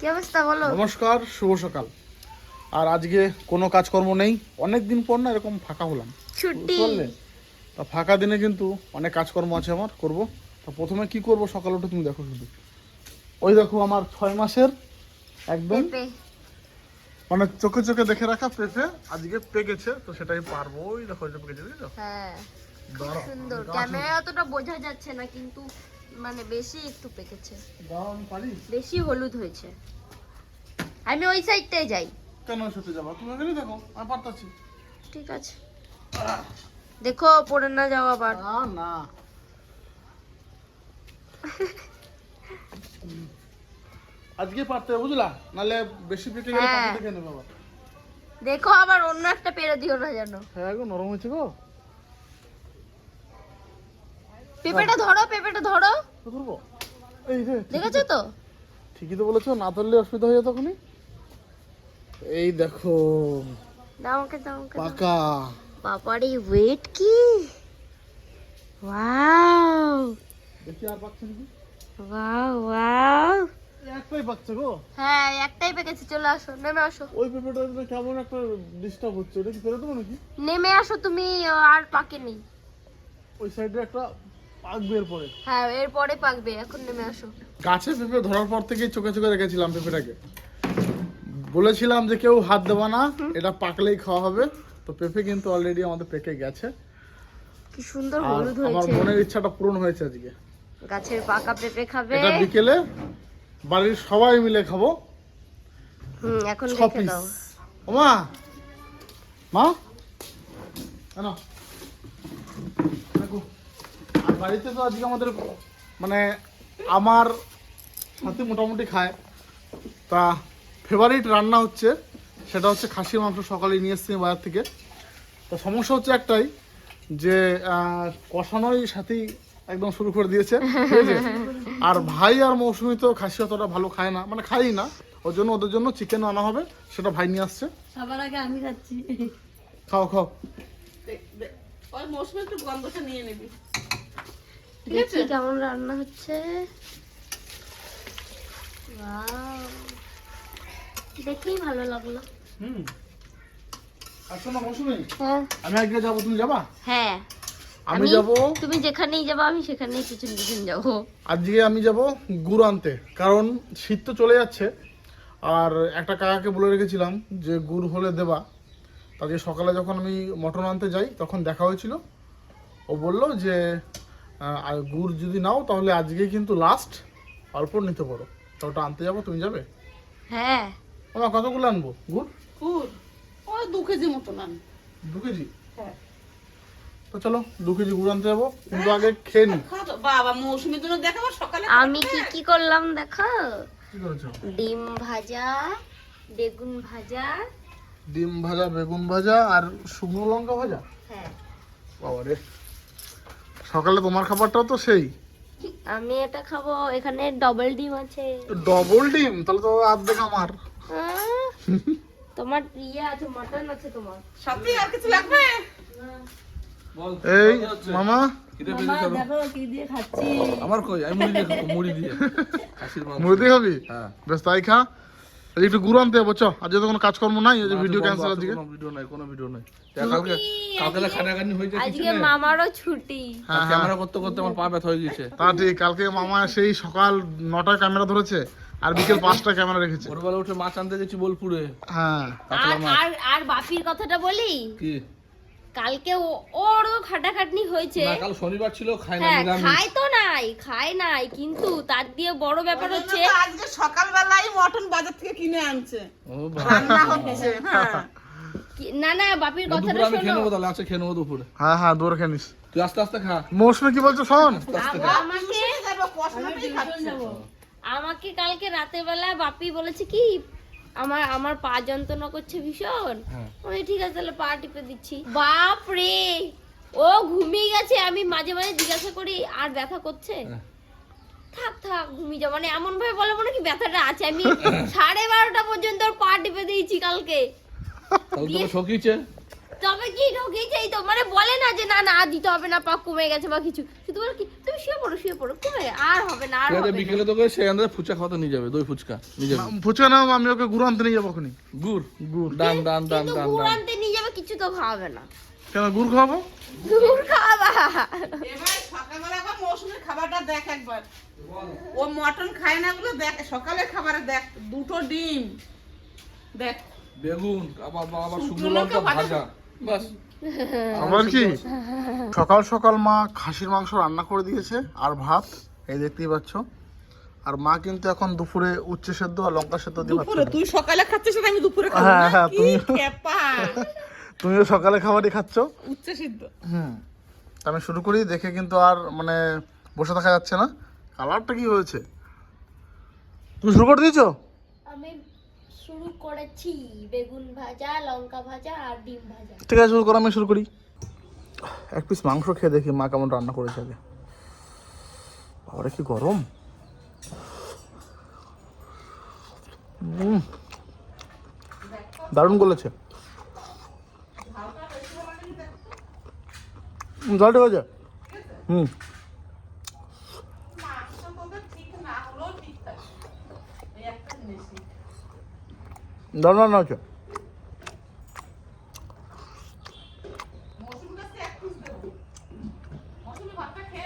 কি অবস্থা বলো? নমস্কার শুভ সকাল। আর আজকে কোনো কাজকর্ম নেই অনেক দিন পর না এরকম ফাঁকা হলাম। ছুটি। তা ফাঁকা দিনে কিন্তু অনেক কাজকর্ম আছে আমার করব। তা প্রথমে কি করব? সকাল উঠে তুমি দেখো শুধু। ওই দেখো আমার ছয় মাসের একদম মানে চোখে চোখে দেখে রাখা পেঁপে আজকে পেকেছে তো সেটাই পারব। ওই দেখো পেকেছে বুঝছ? হ্যাঁ সুন্দর। ক্যামেরা অতটা বোঝা যাচ্ছে না কিন্তু মানে বেশি একটু পেকেছে। বেশি হলুদ হয়েছে। আমি ওই সাইডটাই যাই। কেন শুতে যাব? তুমি এখানে দেখো আমি পারতাছি। ঠিক আছে। দেখো পড়ে না যাও আবার। না না। আজকে পারতে বুঝলা? নালে বেশি পেকে গেলে হ্যাঁ। পাখি দেখে নেবে আবার দেখো আবার অন্য একটা পেরে দিও না যেন। হ্যাঁ গো নরম হয়েছে গো। পেঁপেটা ধরো পেঁপেটা ধরো। ধরবো এই রে দেখেছ তো? ঠিকই তো বলেছ না ধরলে অসুবিধা হয়ে যেত তখনই। এই দেখো দাও আমাকে দাও আমাকে দাও। পাকা। বাবারে ওয়েট কি? ওয়াও দেখি আর পাচ্ছে নাকি? ওয়াও ওয়াও একটাই পাচ্ছে গো। হ্যাঁ একটাই পেকেছে চলে আসো নেমে আসো। ওই পেপারটা যেন কেমন একটা ডিস্টার্ব হচ্ছে ওটা কি ফেরত দেবো নাকি? নেমে আসো তুমি আর পাকেনি। ওই সাইডে একটা পাকবে এরপরে হ্যাঁ এরপরে পাকবে এখন নেমে আসো। গাছে পেঁপে ধরার পর থেকেই চোখে চোখে রেখেছিলাম পেঁপেটাকে বলেছিলাম যে কেউ হাত দেবা না এটা পাকলেই খাওয়া হবে। তো পেঁপে কিন্তু অলরেডি আমাদের পেকে গেছে। কি সুন্দর হলুদ আমার মনের ইচ্ছাটা পূরণ হয়েছে আজকে। গাছের পাকা পেঁপে খাবে। এটা বিকেলে বাড়ির সবাই মিলে খাব। হুম এখন রেখে দাও। ওমা মা! আর বাড়িতে তো আজকে আমাদের মানে আমার সাথে মোটামুটি খায়। তা ফেভারিট রান্না হচ্ছে সেটা হচ্ছে খাসির মাংস সকালে নিয়ে এসছি আমি বাজার থেকে। তো সমস্যা হচ্ছে একটাই যে কষানোই সাথী একদম শুরু করে দিয়েছে ঠিক আছে? আর ভাই আর মৌসুমি তো খাসি অতটা ভালো খায় না মানে খাই না। ওর জন্য ওদের জন্য চিকেন আনা হবে সেটা ভাই নিয়ে আসছে। সবার আগে আমি খাচ্ছি। খাও খাও। ওই মৌসুমে একটু গন্ধটা নিয়ে নিবি। দেখি কেমন রান্না হচ্ছে। দেখেই ভালো লাগল। হুম। আসো না মৌসুমি হ্যাঁ। আমি আজকে যাব তুমি যাবা? হ্যাঁ। আমি যাব তুমি যেখানেই যাব আমি সেখানেই পিছন পিছন যাব। আজকে আমি যাব গুড় আনতে কারণ শীত তো চলে যাচ্ছে। আর একটা কাকাকে বলে রেখেছিলাম যে গুড় হলে দেবা। তাকে সকালে যখন আমি মটন আনতে যাই তখন দেখা হয়েছিল। ও বলল যে আর গুড় যদি নাও তাহলে আজকে কিন্তু লাস্ট অল্প নিতে পারো। তো ওটা আনতে যাব তুমি যাবে? হ্যাঁ। আমার কতগুলো আনব? গুড়? ফুল ওই দু কেজি মতো নান দু কেজি? হ্যাঁ। তো চলো দু কেজি গুড় আনতে যাব। কিন্তু আগে খেয়ে নি। তো। বাবা মৌসুমীর জন্য দেখাবো সকালে আমি কি কি করলাম দেখো? কি করেছ? ডিম ভাজা বেগুন ভাজা। ডিম ভাজা বেগুন ভাজা আর শুকনো লঙ্কা ভাজা? হ্যাঁ। বাবা রে সকালে তোমার খাবারটাও তো সেই। আমি এটা খাব এখানে ডবল ডিম আছে। ডবল ডিম? তাহলে তো অর্ধেক আমার। তোমার ইয়ে আছে মটন আছে তোমার। সত্যি আর কিছু লাগবে? এই মামা? দেখো কি দিয়ে খাচ্ছি। আমার কই? আমি মুড়ি দিয়ে খাব, মুড়ি দিয়ে। খাসির মুড়ি দিয়ে খাবি? হ্যাঁ। বেশ তাই খা। একটু গুড় আনতে আজ তো কোনো কাজকর্ম নাই এই যে ভিডিও ক্যান্সেল আজকে কোনো ভিডিও নাই কোনো ভিডিও নাই। কালকে কালকে তো খাটাখানি হয়েছে আজকে মামারও ছুটি। হ্যাঁ ক্যামেরা করতে করতে আমার পা ব্যথা হয়ে গেছে। তা ঠিক কালকে মামা সেই সকাল নটায় ক্যামেরা ধরেছে আর বিকেল পাঁচটায় ক্যামেরা রেখেছে। ভোরবেলা উঠে মাছ আনতে গেছি বোলপুরে। হ্যাঁ। আর আর আর বাপির কথাটা বলি? কি? কালকে ও- ওরও খাটাখাটনি হয়েছে। কাল শনিবার ছিল খাই না হ্যাঁ নিরামিষ। খায় তো নাই খায় নাই কিন্তু তার দিয়ে বড় ব্যাপার হচ্ছে আজকে সকালবেলায় মটন বাজার থেকে কিনে আনছে। রান্না হচ্ছে হ্যাঁ। না না বাপির কথাটা খেয়ে শোনো। নেব তাহলে আছে খেয়ে নেব দুপুরে। হ্যাঁ হ্যাঁ দূরে খেয়ে নিস। তুই আস্তে আস্তে খা। মৌসুমি কি বলছো শোন? আমাকে আমাকে কালকে রাতের বেলা বাপি বলেছে কি আমার আমার পা যন্ত্রণা করছে ভীষণ। হ্যাঁ। আমি ঠিক আছে তাহলে পা টিপে দিচ্ছি। বাপ রে! ও ঘুমিয়ে গেছে আমি মাঝে মাঝে জিজ্ঞাসা করি আর ব্যথা করছে? হ্যাঁ। থাক থাক ঘুমিয়ে যাও মানে এমন ভাবে বলে মনে কি ব্যথাটা আছে। আমি সাড়ে বারোটা পর্যন্ত ওর পা টিপে দিয়েছি কালকে। ঠকিয়েছে তবে কি ঢোকেছেই তো? মানে বলে না যে না না আর দিতে হবে না পাক কমে গেছে বা কিছু। শুধু বলে কি তুমি শুয়ে পড়ো শুয়ে পড়ো কমে আর হবে না আর হবে বিকেলে তোকে সেখান থেকে ফুচকা খাওয়াতে নিয়ে যাবে দই ফুচকা নিয়ে যাবে। ফুচকা নাও আমি ওকে গুঁড়ো আনতে নিয়ে যাব ওখানে গুড়? গুড়। ডান ডান কিন্তু ডান গুড় আনতে নিয়ে যাবে কিছু তো খাওয়াবে না। কেন গুড় খাওয়াবো? গুড় খাওয়াবা। এবার সকালবেলা একবার মৌসুমের খাবারটা দেখ একবার। ও মটন খায় না বলে দেখ সকালের খাবারে দেখ দুটো ডিম। দেখ। বেগুন আবার আবার শুকনো লঙ্কা লঙ্কা ভাজা। বাস। আবার কি? সকাল সকাল মা খাসির মাংস রান্না করে দিয়েছে আর ভাত এই দেখতেই পাচ্ছ। আর মা কিন্তু এখন দুপুরে উচ্ছে সেদ্ধ আর লঙ্কা সেদ্ধ দিয়ে ভাত দুপুরে? তুই সকালে খাচ্ছিস আর আমি দুপুরে খাব হ্যাঁ, হ্যাঁ, তুমি- তুমিও সকালে খাবারই খাচ্ছ? উচ্চ সিদ্ধ। হুম। আমি শুরু করি দেখে কিন্তু আর মানে বসে থাকা যাচ্ছে না। কালারটা কি হয়েছে? তুমি শুরু করে দিয়েছ? আমি শুরু করেছি। বেগুন ভাজা লঙ্কা ভাজা আর ডিম ভাজা। ঠিক আছে শুরু আমি শুরু করি। এক পিস মাংস খেয়ে দেখি মা কেমন রান্না করেছে আগে। বাবারে কি গরম। দারুণ বলেছে হুম, জল ঠিক আছে হুম মাছটা তোদের ঠিক না হলেও ঠিক থাকে এই একটা জিনিসই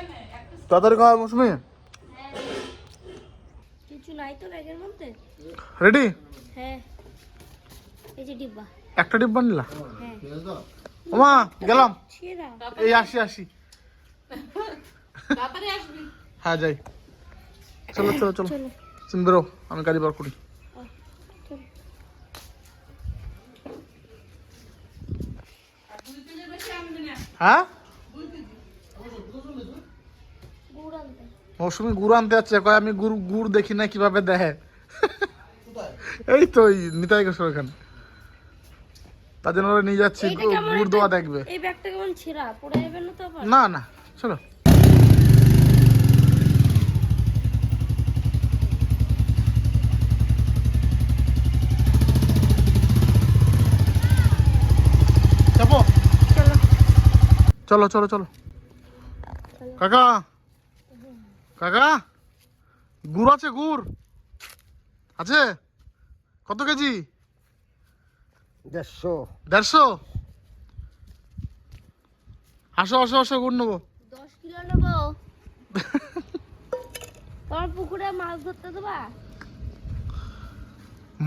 নে এক পিস। তাড়াতাড়ি খাওয়া মৌসুমি। কিছু নাই তো ব্যাগের মধ্যে? রেডি হ্যাঁ। এই যে ডিব্বা। একটা ডিব্বা নিলা? হ্যাঁ। ওমা গেলাম। এই আসি। আসি তাড়াতাড়ি আসবি? হ্যাঁ যাই। চলো চলো চলো। বেরো আমি গাড়ি বার করি চলো আর দুই কেজির বেশি আনবি না হ্যাঁ? মৌসুমি গুড় আনতে যাচ্ছে। কয় আমি গুড় গুড় দেখি না কীভাবে দেয় এই তো নিতাই গোসর ওখানে তার জন্য ওরা নিয়ে যাচ্ছি গুড় দেওয়া দেখবে। এই ব্যাগটা কেমন ছেঁড়া? পড়ে যাবে না তো না না চলো। চাপো চলো চলো চলো। কাকা কাকা গুড় আছে গুড়। আছে? কত কেজি? দেড়শো। দেড়শো? আসো আসো আসো গুড় নেব। দশ কিলো নেব। তোমার পুকুরে মাছ ধরতে দেবা?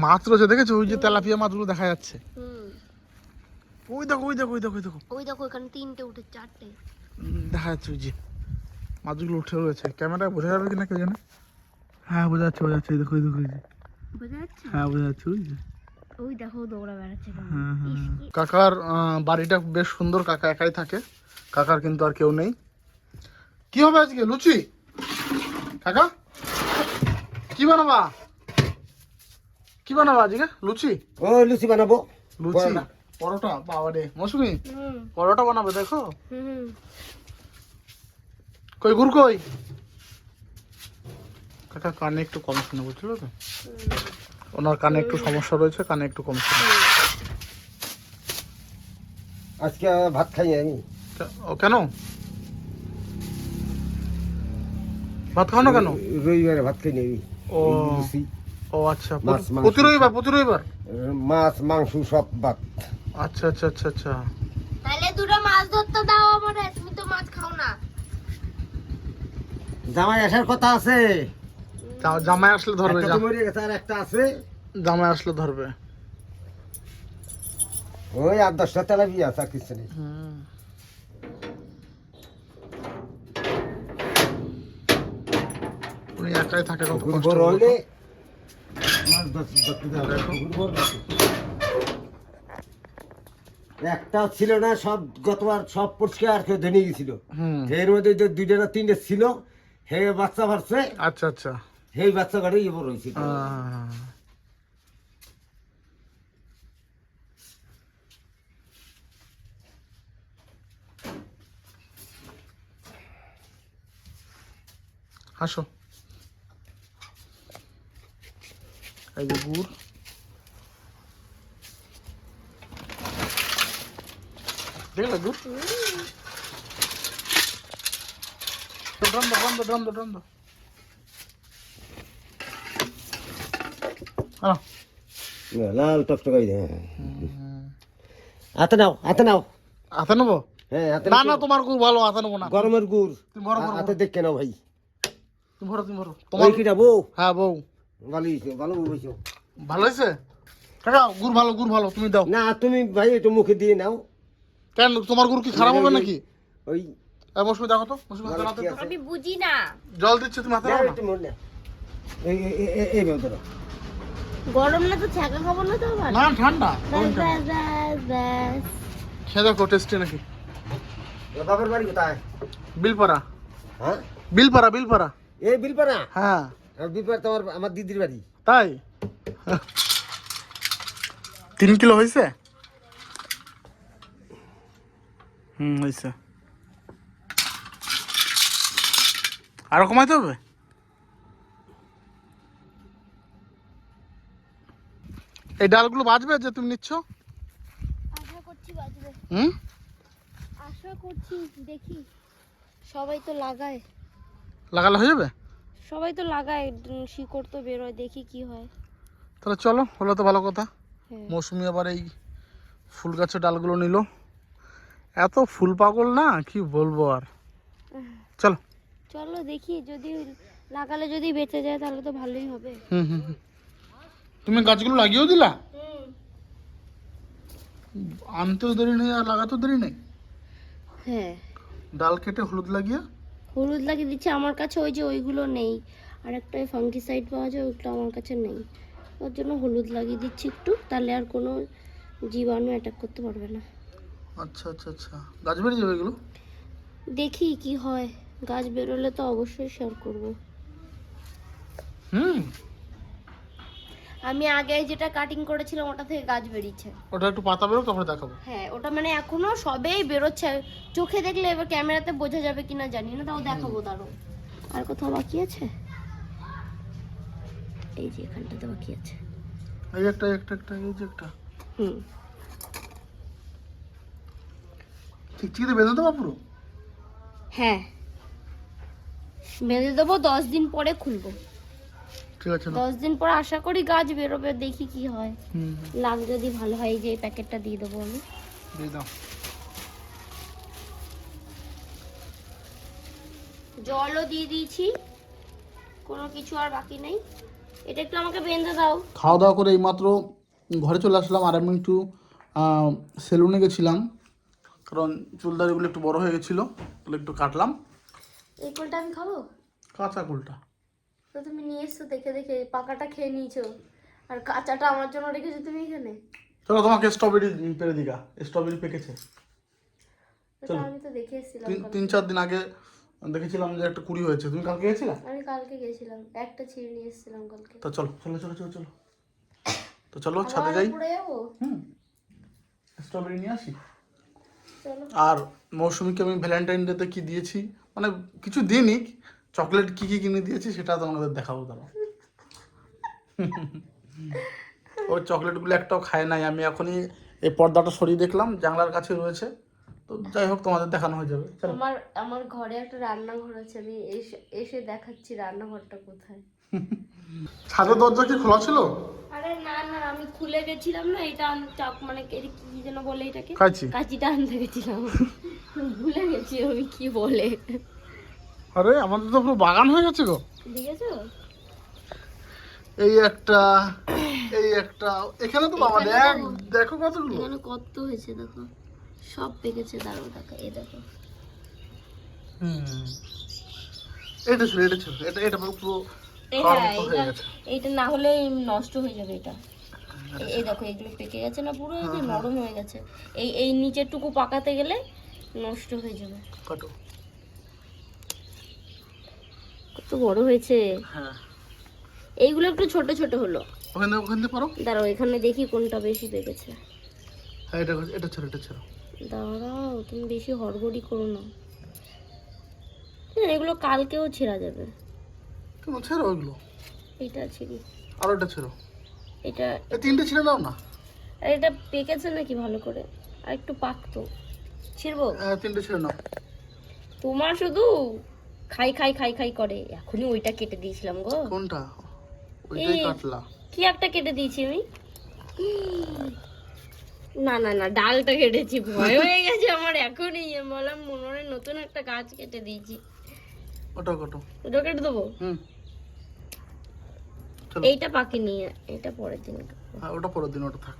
মাছ রয়েছে দেখেছ? ওই যে তেলাপিয়া মাছগুলো দেখা যাচ্ছে। হুম। ওই দেখো ওই দেখো ওই দেখো ওই দেখো। ওই দেখো এখানে তিনটে উঠে চারটে। দেখা যাচ্ছে ওই যে মাছগুলো উঠে রয়েছে। ক্যামেরায় বোঝা যাবে কিনা কেউ জানে? হ্যাঁ বোঝা যাচ্ছে বোঝা যাচ্ছে দেখো এই যে। বোঝা যাচ্ছে? হ্যাঁ বোঝা যাচ্ছে ওই যে। ওই দেখো দৌড়া বেড়াচ্ছে হ্যাঁ, হ্যাঁ। কাকার বাড়িটা বেশ সুন্দর কাকা একাই থাকে। কাকার কিন্তু আর কেউ নেই। কি হবে আজকে লুচি? কাকা? কি বানাবা? কি বানাবা আজকে? লুচি? ও লুচি বানাবো। লুচি? পরোটা। পরোটা বাবা রে মৌসুমি পরোটা বানাবে দেখো। কই গুড় কই? কাকা কানে একটু কম শুনে বুঝলো তো। ওনার কানে একটু সমস্যা রয়েছে কানে একটু কম শুনে। আজকে ভাত খাই আমি ও কেন? ভাত খাও না কেন? রবিবারে ভাত খাই নেবি ও। ও আচ্ছা প্রতি রবিবার প্রতি রবিবার? মাছ মাংস সব ভাত আচ্ছা আচ্ছা আচ্ছা আচ্ছা। তাহলে দুটো মাছ ধরতে দাও আমারে তুমি তো মাছ খাও না। জামাই আসার কথা আছে। জা- জামাই আসলে ধরবে একটা মরে গেছে আর একটা আছে। জামাই আসলে ধরবে। ওই আট দশটা তেলাপি আছে আর কিছু নেই। হুম। উনি একাই থাকে কত কষ্ট একটা ছিল না সব গতবার সব পরিষ্কার কেউ ধরে গেছিল। এর মধ্যে যে দুইটা না তিনটে ছিল হে বাচ্চা পারছে আচ্ছা আচ্ছা। সেই বাচ্চা কাটে ইয়ে বড় হয়েছিল আসো। এই যে গুড় দেখলে গুড় ড্রাম দো ড্রাম দো ড্রাম দো ড্রাম দো আহ লাল টকটকাই দে হাতে নাও হাতে নাও হাতে নেব হ্যাঁ হাতে না নাও। না তোমার গুড় ভালো হাতে নেব না গরমের গুড় তুমি ভরো ভরো হাতে দেখে নাও ভাই তুমি ভরো তুমি ভরো ওই তোমার কিটা বউ হ্যাঁ বউ ভালো হয়েছে ভালো হয়েছে ভালো হয়েছে? কাকা গুড় ভালো গুড় ভালো তুমি দাও। না তুমি ভাই একটু মুখে দিয়ে নাও। কেন তোমার গুড় কি খারাপ হবে নাকি? ওই এই মৌসুমি দেখো তো মৌসুমি হাতে নাও আমি বুঝি না। জল দিচ্ছে তুমি হাতে নাও নাও না। একটু না। এই এই- এই- এই- এই ধরো। গরম না তো ছ্যাঁকা খাব না তো না ঠান্ডা। খেয়ে দেখো টেস্টি নাকি? বাড়ি কোথায়? বিলপাড়া। হ্যাঁ? বিলপাড়া বিলপাড়া। এই বিলপাড়া? হ্যাঁ। আর বিলপাড়া তোমার আমার দিদির বাড়ি। তাই? তিন কিলো হয়েছে হুম হয়েছে আরও কমাইতে হবে? এই ডালগুলো বাজবে যে তুমি নিচ্ছ? আশা করছি বাজবে। হুম? আশা করছি দেখি। সবাই তো লাগায়। লাগালে হয়ে যাবে? সবাই তো লাগায় শিকড় তো বেরোয় দেখি কি হয়। তাহলে চলো হলো তো ভালো কথা। হ্যাঁ। মৌসুমি আবার এই ফুল গাছের ডালগুলো নিল। এত ফুল পাগল না কি বলব আর। চলো। চলো দেখি যদি লাগালে যদি বেঁচে যায় তাহলে তো ভালোই হবে। হুম হুম হুম। তুমি গাছগুলো লাগিয়েও দিলা? আনতেও দেরি নেই আর লাগাতেও দেরি নেই? হ্যাঁ। ডাল কেটে হলুদ লাগিয়ে হলুদ লাগিয়ে দিচ্ছে আমার কাছে ওই যে ওইগুলো নেই। আর একটা ওই ফাঙ্গিসাইড পাওয়া যায় ওইগুলো আমার কাছে নেই। ওর জন্য হলুদ লাগিয়ে দিচ্ছি একটু তাহলে আর কোনো জীবাণু অ্যাটাক করতে পারবে না। আচ্ছা আচ্ছা আচ্ছা। গাছ বেরিয়ে যাবে এগুলো? দেখি কি হয়। গাছ বেরোলে তো অবশ্যই শেয়ার করব। হুম। আমি আগে যেটা কাটিং করেছিলাম ওটা থেকে গাছ বেরিয়েছে। ওটা একটু পাতা বেরো তারপরে দেখাবো। হ্যাঁ ওটা মানে এখনও সবেই বেরোচ্ছে। চোখে দেখলে এবার ক্যামেরাতে বোঝা যাবে কিনা জানি না তাও দেখাবো দাঁড়ো আর কোথাও বাকি আছে? এই যে এখানটাতে বাকি আছে। এই একটা একটা একটা এই যে একটা। হুম। চিকচিকিতে বেঁধে দেবো পুরো? হ্যাঁ। বেঁধে দেবো দশ দিন পরে খুলবো। ঠিক আছে না? দশ দিন পর আশা করি গাছ বেরোবে দেখি কি হয়। হুম। লাগ যদি ভালো হয় যে এই প্যাকেটটা দিয়ে দেবো আমি। দিয়ে দাও। জলও দিয়ে দিয়েছি কোনো কিছু আর বাকি নেই। এটা একটু আমাকে বেঁধে দাও। খাওয়া দাওয়া করে এইমাত্র ঘরে চলে আসলাম আর আমি একটু সেলুনে গেছিলাম। কারণ চুলদারিগুলো একটু বড় হয়ে গেছিল তাহলে একটু কাটলাম। এই কোলটা আমি খাব? কাঁচা কুলটা। তো তুমি নিয়ে এসছো দেখে দেখে পাকাটা খেয়ে নিয়েছো। আর কাঁচাটা আমার জন্য রেখেছো তুমি এখানে? চলো তোমাকে স্ট্রবেরি পেরে দিগা স্ট্রবেরি পেকেছে। আমি তো দেখে এসেছিলাম তিন চার দিন আগে দেখেছিলাম যে একটা কুড়ি হয়েছে। তুমি কালকে গেছিলা? আমি কালকে গেছিলাম। একটা ছিঁড়ে নিয়ে এসেছিলাম কালকে। তো চলো চলো চলো চলো চলো। তো চলো ছাদে যাই। হুম। স্ট্রবেরি নিয়ে আসি। চলো। আর মৌসুমীকে আমি ভ্যালেন্টাইন ডেতে কি দিয়েছি? মানে কিছু দিনই চকলেট কি কি কিনে দিয়েছি সেটা তোমাদের দেখাবো তারা ওই চকলেটগুলো একটাও খায় নাই। আমি এখনই এই পর্দাটা সরিয়ে দেখলাম জানলার কাছে রয়েছে। তো যাই হোক তোমাদের দেখানো হয়ে যাবে। আমার আমার ঘরে একটা রান্নাঘর আছে আমি এসে এসে দেখাচ্ছি রান্নাঘরটা কোথায়। ছাদের দরজা কি খোলা ছিল? আরে না না আমি খুলে গেছিলাম না এটা চাক মানে এটা কি যেন বলে এটাকে? খাইছি কাঁচিটা আনতে গেছিলাম। ভুলে গেছি আমি কি বলে। আরে আমাদের তো পুরো বাগান হয়ে গেছে গো। দেখেছ? এই একটা এই একটা এখানে তো বাবা দেখ দেখো। কতগুলো। এখানে কত হয়েছে দেখো। সব পেকেছে দাঁড়াও দেখো এই দেখো। হুম। এটা ছিল এটা ছিল এটা এটা পুরো হ্যাঁ হয়ে এটা এইটা না হলে নষ্ট হয়ে যাবে এটা। এই- এই দেখো এগুলো পেকে গেছে না পুরো এই যে নরম হয়ে গেছে। এই এই নিচেরটুকু পাকাতে গেলে নষ্ট হয়ে যাবে। কাটো? কত বড় হয়েছে। হ্যাঁ। এইগুলো একটু ছোট ছোট হলো। ওখানে ওখান পারো দাঁড়াও এখানে দেখি কোনটা বেশি পেকেছে হ্যাঁ এটা এটা ছিল এটা ছিল দাঁড়াও তুমি বেশি হড়বড়ি করো না। হ্যাঁ, এগুলো কালকেও ছেঁড়া যাবে। কেন ছেড়ো ওইগুলো এটা ছিঁড়ি। আর এটা ছিল এটা এই তিনটে ছিঁড়ে দাও না। আর এটা পেকেছে নাকি ভালো করে? আর একটু পাকতো। ছিড়বো? আহ, তিনটে ছেড়ে নাও। তোমার শুধু? খাই খাই খাই খাই করে। এখনই ওইটা কেটে দিয়েছিলাম গো। কোনটা? ওইটাই কাটলা। কি একটা কেটে দিয়েছি আমি? না না না ডালটা কেটেছি। ভয় হয়ে গেছে আমার এখনই। বললাম মনে নতুন একটা গাছ কেটে দিয়েছি। ওটা কাটো। ওটা কেটে দেবো। এইটা পাকেনি এটা পরের দিন হ্যাঁ ওটা পরের দিন ওটা থাক।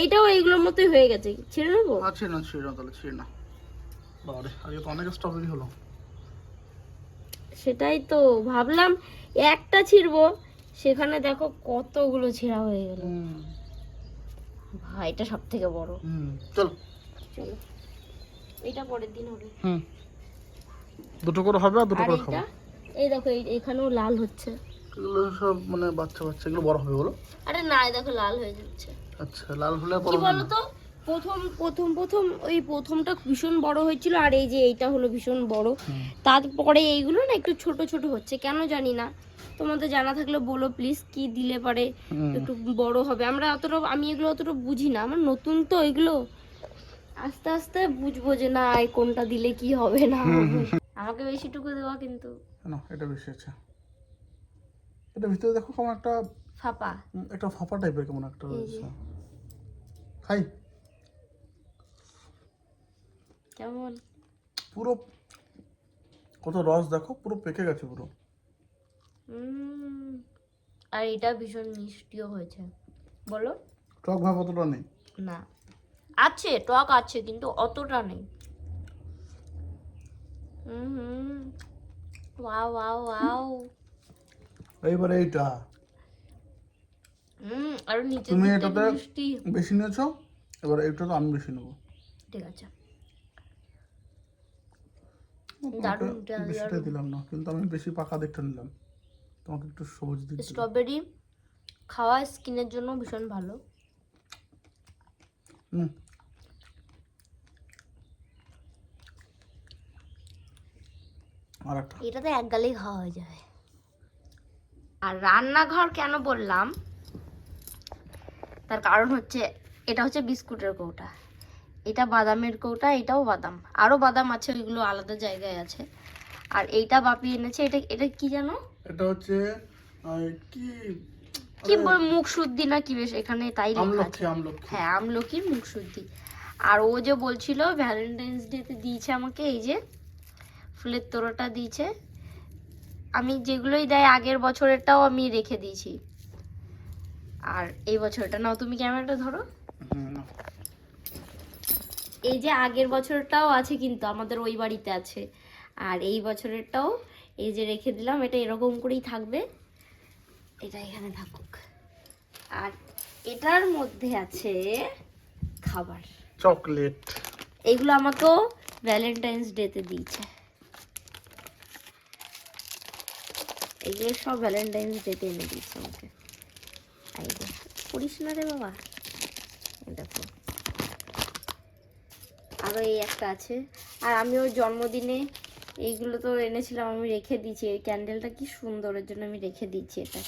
এইটাও এইগুলোর মতোই হয়ে গেছে। ছেড়ে নেব? আর ছিঁড়ে না ছিঁড়ে না তাহলে ছিঁড়ে না বাবারে আজকে তো অনেক স্ট্রবেরি হলো। সেটাই তো ভাবলাম একটা ছিড়বো সেখানে দেখো কতগুলো ছেঁড়া হয়ে গেল। ভাই এটা সব থেকে বড়। হুম চল। চলো। এটা পরের দিন হবে। হুম। দুটো করে হবে আর দুটো করে খাব। এই দেখো এখানেও লাল হচ্ছে। এগুলো সব মানে বাচ্চা বাচ্চা এগুলো বড় হবে বলো। আরে না দেখো লাল হয়ে যাচ্ছে। আচ্ছা লাল হলে কি বড় হবে বলো তো প্রথম প্রথম প্রথম ওই প্রথমটা ভীষণ বড় হয়েছিল আর এই যে এইটা হলো ভীষণ বড়। তারপরে এইগুলো না একটু ছোট ছোট হচ্ছে কেন জানি না। তোমাদের জানা থাকলে বলো প্লিজ কি দিলে পারে একটু বড় হবে। আমরা অতটা আমি এগুলো অতটা বুঝি না। আমার নতুন তো এগুলো। আস্তে আস্তে বুঝব যে না এই কোনটা দিলে কি হবে না আমাকে বেশিটুকু দেওয়া কিন্তু। না এটা বেশি আছে। এটা ভিতরে দেখো কেমন একটা ফাপা। একটা ফাঁপা টাইপের কেমন একটা রয়েছে। খাই। কেমন? পুরো কত রস দেখো পুরো পেকে গেছে পুরো। আর এটা ভীষণ মিষ্টিও হয়েছে। বলো। টক ভাব অতটা নেই। না। আছে টক আছে কিন্তু অতটা নেই। হুম। Wow wow wow. এইবারে এইটা। হুম আর নিচে তুমি এটাতে মিষ্টি। বেশি নিয়েছো এবার এইটা তো আমি বেশি নেব। ঠিক আছে। বেশিটা দিলাম না কিন্তু আমি বেশি পাকা দেখটা নিলাম। তোমাকে একটু সবুজ স্ট্রবেরি খাওয়া স্কিনের জন্য ভীষণ ভালো। হুম আর একটা। এটাতে এক গালেই খাওয়া হয়ে যাবে। আর রান্নাঘর কেন বললাম? তার কারণ হচ্ছে এটা হচ্ছে বিস্কুটের কৌটা। এটা বাদামের কৌটা এটাও বাদাম। আরও বাদাম আছে ওইগুলো আলাদা জায়গায় আছে। আর এইটা বাপি এনেছে এটা এটা কি জানো? এটা হচ্ছে কি? কি বল মুখ শুদ্ধি না কি বেশ এখানে তাই লেখা আছে। হ্যাঁ আমলকির মুখ শুদ্ধি আর ও যে বলছিল ভ্যালেন্টাইন্স ডেতে দিয়েছে আমাকে এই যে ফুলের তোড়াটা দিয়েছে। আমি যেগুলোই দেয় আগের বছরেরটাও আমি রেখে দিয়েছি। আর এই বছরটা নাও তুমি ক্যামেরাটা ধরো। না। এই যে আগের বছরটাও আছে কিন্তু আমাদের ওই বাড়িতে আছে। আর এই বছরেরটাও এই যে রেখে দিলাম এটা এরকম করেই থাকবে। এটা এখানে থাকুক। আর এটার মধ্যে আছে খাবার। চকলেট। এগুলো আমাকেও ভ্যালেন্টাইন্স ডেতে দিয়েছে। এগুলো সব ভ্যালেন্টাইন্স ডেতে এনে দিয়েছে আমাকে। পড়িস না রে বাবা। দেখো। আরও এই একটা আছে। আর আমি ওর জন্মদিনে এইগুলো তো এনেছিলাম আমি রেখে দিয়েছি। এই ক্যান্ডেলটা কি সুন্দর এর জন্য আমি রেখে দিয়েছি এটা।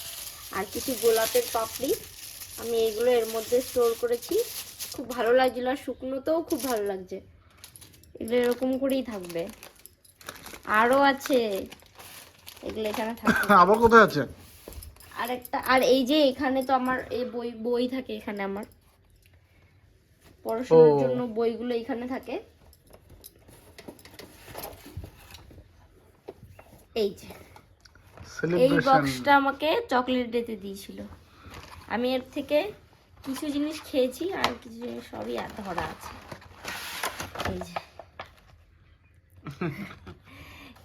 আর কিছু গোলাপের পাপড়ি আমি এইগুলো এর মধ্যে স্টোর করেছি। খুব ভালো লাগছিল আর শুকনোতেও খুব ভালো লাগছে। এগুলো এরকম করেই থাকবে। আরও আছে। এগুলো এখানে থাকবে। আবার কোথায় আছে? আর একটা আর এই যে এখানে তো আমার এই বই বই থাকে এখানে আমার। পড়াশোনার জন্য বইগুলো এখানে থাকে। এই যে। এই বক্সটা আমাকে চকলেট ডেতে দিয়েছিল। আমি এর থেকে কিছু জিনিস খেয়েছি আর কিছু জিনিস সবই আর ধরা আছে। এই যে।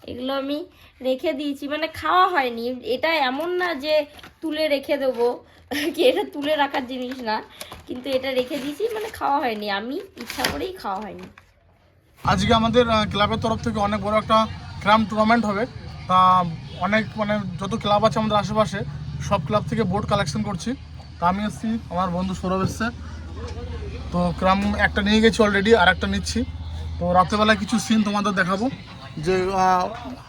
এগুলো আমি রেখে দিয়েছি। মানে খাওয়া হয়নি। এটা এমন না যে তুলে রেখে দেবো। কি, এটা তুলে রাখার জিনিস না, কিন্তু এটা রেখে দিয়েছি মানে খাওয়া হয়নি। আমি ইচ্ছা করেই খাওয়া হয়নি। আজকে আমাদের ক্লাবের তরফ থেকে অনেক বড় একটা ক্রাম টুর্নামেন্ট হবে। তা অনেক মানে যত ক্লাব আছে আমাদের আশেপাশে, সব ক্লাব থেকে বোর্ড কালেকশন করছি। তা আমি এসেছি, আমার বন্ধু সৌরভ এসছে। তো ক্রাম একটা নিয়ে গেছি অলরেডি আর একটা নিচ্ছি। তো রাত্রেবেলায় কিছু সিন তোমাদের দেখাবো। যে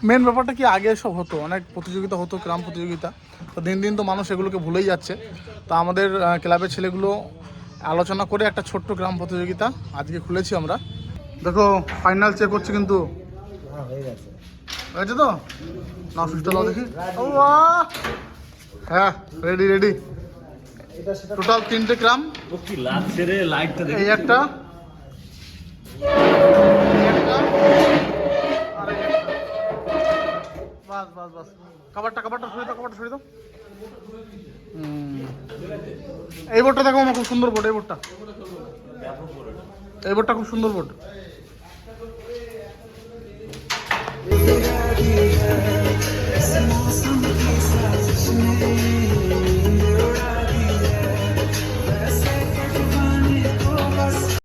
মেন ব্যাপারটা কি আগে সব হতো অনেক প্রতিযোগিতা হতো ক্রাম প্রতিযোগিতা। তো দিন দিন তো মানুষ এগুলোকে ভুলেই যাচ্ছে। তা আমাদের ক্লাবের ছেলেগুলো আলোচনা করে একটা ছোট্ট গ্রাম প্রতিযোগিতা আজকে খুলেছি আমরা। দেখো ফাইনাল চেক হচ্ছে কিন্তু। হ্যাঁ হয়ে গেছে হয়েছে তো? না সুইচটা দাও দেখি। হ্যাঁ রেডি রেডি টোটাল তিনটে গ্রাম এই একটা, বাস বাস বাস। কাবারটা কাবারটা সরিয়ে দাও, কাবারটা সরিয়ে দাও। এই বোর্ডটা দেখো, আমার খুব সুন্দর বোট এই বোটটা এই বোটটা খুব সুন্দর বোর্ড।